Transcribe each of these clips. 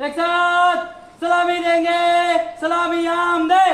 एक साथ सलामी देंगे सलामी आमदे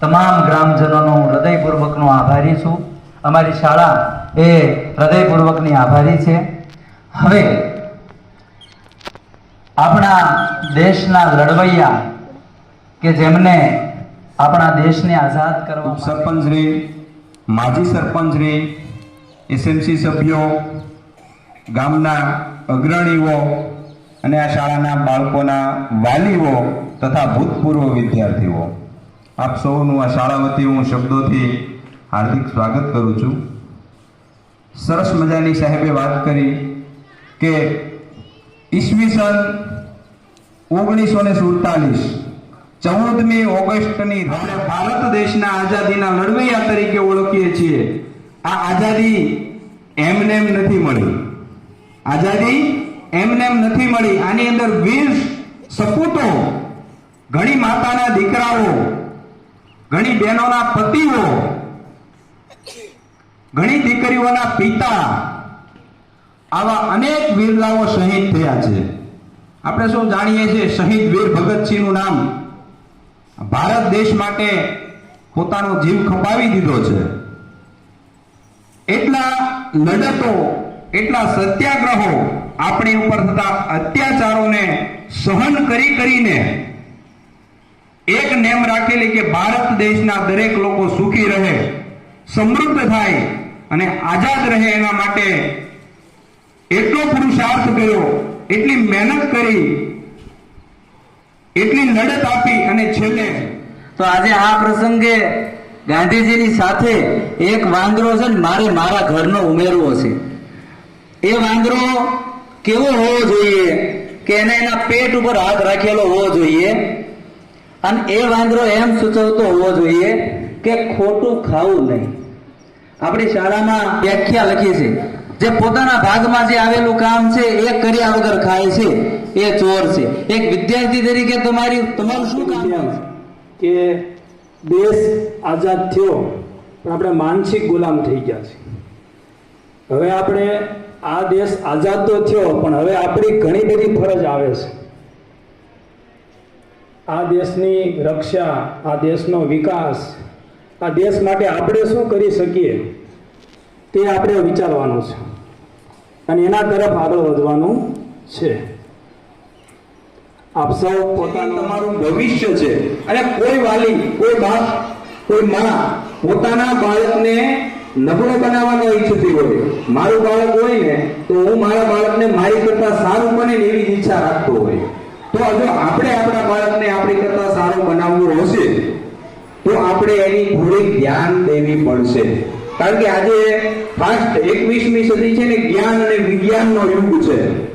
તમામ ગ્રામજનોનો હું હૃદયપૂર્વકનો આભારી છું. અમારી શાળા એ હૃદયપૂર્વકની આભારી છે. હવે આપણા દેશના લડવૈયા કે જેમને આપણા દેશને આઝાદ કરવા સરપંચશ્રી માજી સરપંચશ્રી એસએમસી સભ્યો ગામના અગ્રણીઓ અને આ શાળાના બાળકોના વાલીઓ તથા ભૂતપૂર્વ વિદ્યાર્થીઓ. આપ સૌનું આ શાળા વતી હું શબ્દોથી હાર્દિક સ્વાગત કરું છું. સરસ મજાની સાહેબે વાત કરી કે ઈસવીસન ઓગણીસો ને સુડતાલીસ ચૌદમી ઓગસ્ટની આપણે ભારત દેશના આઝાદીના લડવૈયા તરીકે ઓળખીએ છીએ. આ આઝાદી એમનેમ નથી મળી. આઝાદી એમનેમ નથી મળી. આની અંદર વીર સપૂતો, ઘણી માતાના દીકરાઓ ઘણી બહેનોના પતિઓ, ઘણી દીકરીઓના પિતા આવા અનેક વીરલાઓ શહીદ થયા છે. આપણે શું જાણીએ છીએ? શહીદ વીર ભગતસિંહનું નામ ભારત દેશ માટે પોતાનો જીવ ખપાવી દીધો છે. એટલા લડતો, એટલા સત્યાગ્રહો આપણી ઉપર થતા અત્યાચારોને સહન કરી કરીને એક નેમ રાખેલી કે ભારત દેશના દરેક લોકો સુખી રહે, સમૃદ્ધ થાય અને આઝાદ રહે એના માટે એટલો પુરુષાર્થ કર્યો, એટલી મહેનત કરી, એટલી લડત આપી અને છેલ્લે તો આજે આ પ્રસંગે ગાંધીજીની સાથે એક વાંદરો છે ને મારે મારા ઘરનો ઉમેરવો છે. એ વાંદરો કેવો હોવો જોઈએ? કે એને એના પેટ ઉપર હાથ રાખેલો હોવો જોઈએ? અને એ વાંદરો એમ સૂચવતો હોવો જોઈએ કે ખોટું ખાવું નહીં. આપણી શાળામાં વ્યાખ્યા લખી છે, જે પોતાના ભાગમાં જે આવેલું કામ છે, એ કર્યા વગર ખાય છે, એ ચોર છે. એક વિદ્યાર્થી તરીકે તમારી, તમારું શું કામ છે? કે દેશ આઝાદ થયો, પણ આપણે માનસિક ગુલામ થઈ ગયા છે હવે આપણે આ દેશ આઝાદ તો થયો, પણ હવે આપણી ઘણી બધી ફરજ આવે છે. આ દેશની રક્ષા આ દેશનો વિકાસ આ દેશ માટે આપણે શું કરી શકીએ તે આપણે વિચારવાનું છે. અને એના તરફ આગળ વધવાનું છે. આપ સૌ પોતાનું તમારું ભવિષ્ય છે. અને કોઈ વાલી કોઈ બાપ કોઈ મા પોતાના બાળકને નબળો બનાવવાનો ઈચ્છતી હોય મારું બાળક હોય ને તો હું મારા બાળકને મારી કરતા સારું બને એવી ઈચ્છા રાખતો હોય. તો જો આપણે આપણા બાળકને આપણી કરતા સારું બનાવવું હશે તો આપણે એની થોડીક ધ્યાન દેવી પડશે. કારણ કે આજે ફાસ્ટ એકવીસમી સદી છે ને જ્ઞાન અને વિજ્ઞાનનો યુગ છે.